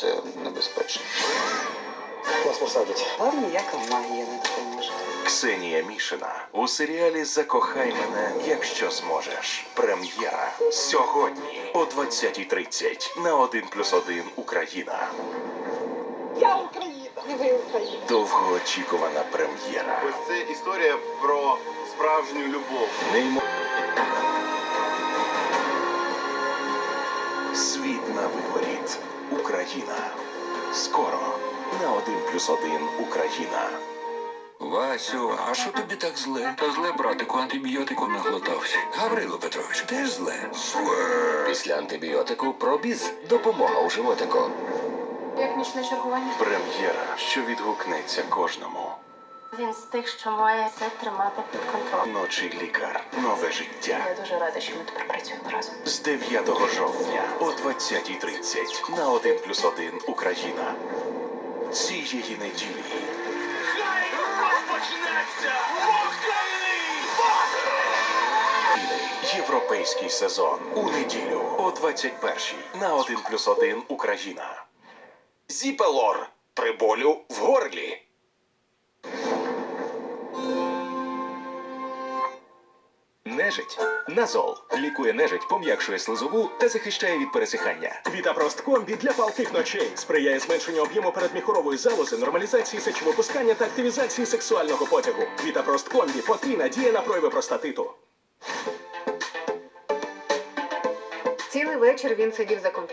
Це небезпечно. Вас посадять. Вам ніяка магія не допоможе. Ксенія Мішина у серіалі Закохай мене, якщо зможеш. Прем'єра сьогодні о 20.30 на 1+,1 Україна. Я Україна, не ви Україна. Довгоочікувана прем'єра. Ось це історія про справжню любов. Неймо... Світ на виворіт. Україна. Скоро на 1+,1 Україна. Васю, а що тобі так зле? Та зле, братику, антибіотику наглотався. Гаврило Петрович, теж зле? Після антибіотику пробіз допомога у животику. Як нічне чергування? Прем'єра, що відгукнеться кожному. Він з тих, що має все тримати під контролем. Ночий лікар. Нове життя. Я дуже рада, що ми тепер працюємо разом. З 9 жовтня о 20.30 на 1+,1 Україна. Цієї неділі. Європейський сезон у неділю о 21 на 1+,1 Україна. Зіпелор при болю в горлі. Нежить. Назол. Лікує нежить, пом'якшує слизову та захищає від пересихання. Вітапрост комбі для палких ночей. Сприяє зменшенню об'єму передміхорової залози, нормалізації сечовипускання та активізації сексуального потягу. Вітапрост комбі потрійна діє на прояви простатиту. Цілий вечір він сидів за комп'ютером.